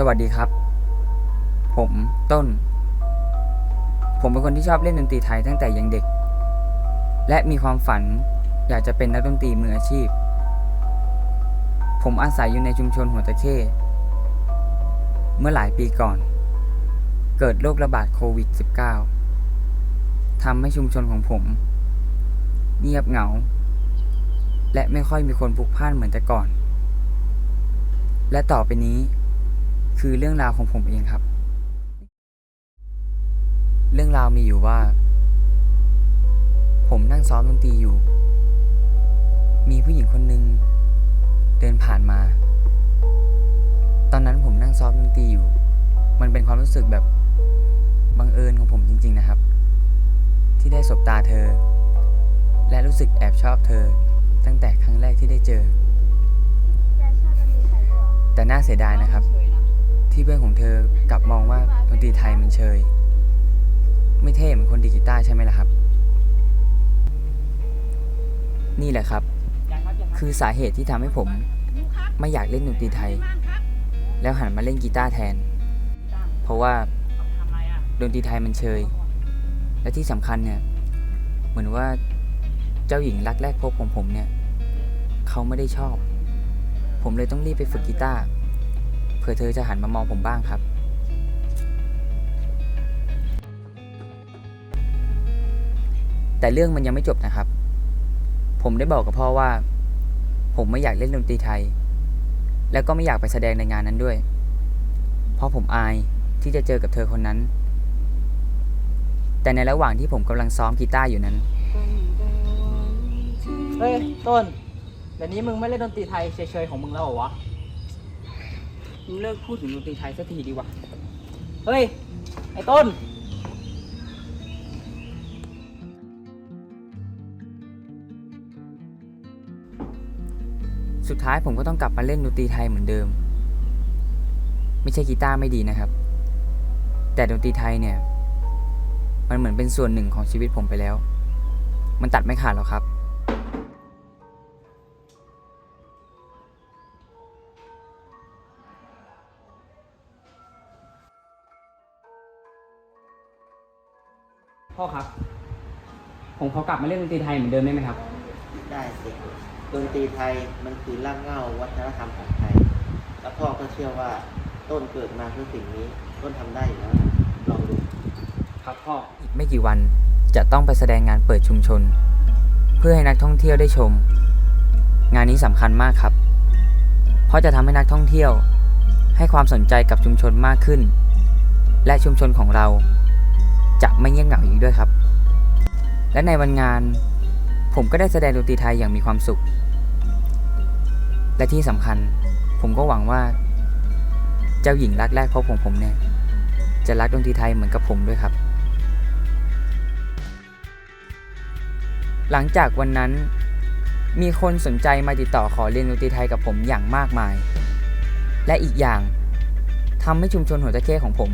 สวัสดีครับ ผมต้น ผมเป็นคนที่ชอบเล่นดนตรีไทยตั้งแต่ยังเด็ก และมีความฝันอยากจะเป็นนักดนตรีมืออาชีพ ผมอาศัยอยู่ในชุมชนหัวตะเข้เมื่อหลายปีก่อน เกิดโรคระบาดโควิด -19 ทำให้ชุมชนของผม เงียบเหงา และไม่ค่อยมีคนพลุกพล่านเหมือนแต่ก่อน และต่อไปนี้ คือเรื่องราวของผมเองครับ เรื่องราวมีอยู่ว่า ผมนั่งซ้อมดนตรีอยู่ มีผู้หญิงคนหนึ่งเดินผ่านมา ตอนนั้นผมนั่งซ้อมดนตรีอยู่ มันเป็นความรู้สึกแบบบังเอิญของผมจริง ๆนะครับ ที่ได้สบตาเธอ และรู้สึกแอบชอบเธอ ตั้งแต่ครั้งแรกที่ได้เจอยายชอบดนตรีไทยด้วยเหรอแต่น่าเสียดายนะครับ ที่เพื่อนของเธอกลับมองว่าดนตรีไทยมันเชย ไม่เท่เหมือนคนดีกีตาร์ใช่ไหมล่ะครับ นี่แหละครับ คือสาเหตุที่ทำให้ผม ไม่อยากเล่นดนตรีไทย แล้วหันมาเล่นกีตาร์แทน เพราะว่าดนตรีไทยมันเชย และที่สำคัญเนี่ย เหมือนว่าเจ้าหญิงรักแรกพบของผมเนี่ย เขาไม่ได้ชอบ ผมเลยต้องรีบไปฝึกกีตาร์ ผื่อเธอจะหันมามองผมบ้างครับ แต่เรื่องมันยังไม่จบนะครับ ผมได้บอกกับพ่อว่า ผมไม่อยากเล่นดนตรีไทย แล้วก็ไม่อยากไปแสดงในงานนั้นด้วย เพราะผมอายที่จะเจอกับเธอคนนั้น แต่ในระหว่างที่ผมกำลังซ้อมกีตาร์อยู่นั้น เฮ้ย ต้นเดี๋ยวนี้มึงไม่เล่นดนตรีไทยเฉยๆของมึงแล้วเหรอวะ มึงเลิกพูดถึงดนตรีไทยสักทีดีวะเฮ้ย ไอ้ต้น สุดท้ายผมก็ต้องกลับมาเล่นดนตรีไทยเหมือนเดิม ไม่ใช่กีตาร์ไม่ดีนะครับ แต่ดนตรีไทยเนี่ย มันเหมือนเป็นส่วนหนึ่งของชีวิตผมไปแล้ว มันตัดไม่ขาดหรอกครับ พ่อครับ ผมขอกลับมาเล่นดนตรีไทยเหมือนเดิมได้ไหมครับ ได้สิดนตรีไทยมันคือรากเหง้าวัฒนธรรมของไทย แล้วพ่อก็เชื่อว่าต้นเกิดมาเพื่อสิ่งนี้ ต้นทำได้อยู่แล้วนะลองดู ครับพ่อ อีกไม่กี่วันจะต้องไปแสดงงานเปิดชุมชน เพื่อให้นักท่องเที่ยวได้ชม งานนี้สำคัญมากครับ เพราะจะทำให้นักท่องเที่ยว ให้ความสนใจกับชุมชนมากขึ้น และชุมชนของเรา จะไม่เงียบเหงาอีกด้วยครับ และในวันงานผมก็ได้แสดงดนตรีไทยอย่างมีความสุข และที่สำคัญผมก็หวังว่า เจ้าหญิงรักแรกพบของผมเนี่ย จะรักดนตรีไทยเหมือนกับผมด้วยครับ หลังจากวันนั้นมีคนสนใจมาติดต่อขอเรียนดนตรีไทยกับผมอย่างมากมาย และอีกอย่างทำให้ชุมชนหัวตะเข้ของผม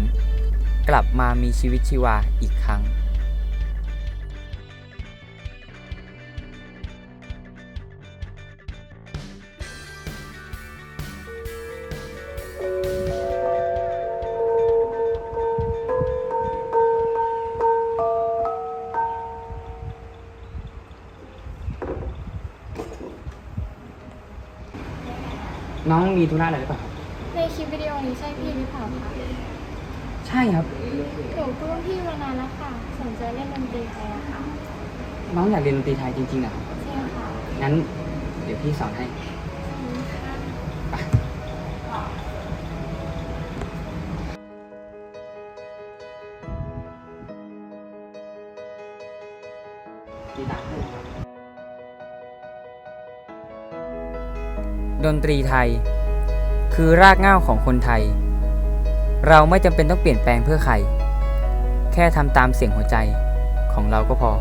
กลับมามีชีวิตชีวาอีกครั้งน้องมีธุระอะไรหรือเปล่าครับในคลิปวิดีโอนี้ใช่พี่หรือเปล่าคะ ใช่ครับ หนูก็รุ่นพี่มานานแล้วค่ะ สนใจเล่นดนตรีไทยอะค่ะน้องอยากเรียนดนตรีไทยจริงๆเหรอครับใช่ค่ะงั้นเดี๋ยวพี่สอนให้กีตาร์ให้ครับ ดนตรีไทย คือรากเหง้าของคนไทย เราไม่จำเป็นต้องเปลี่ยนแปลงเพื่อใคร แค่ทำตามเสียงหัวใจของเราก็พอ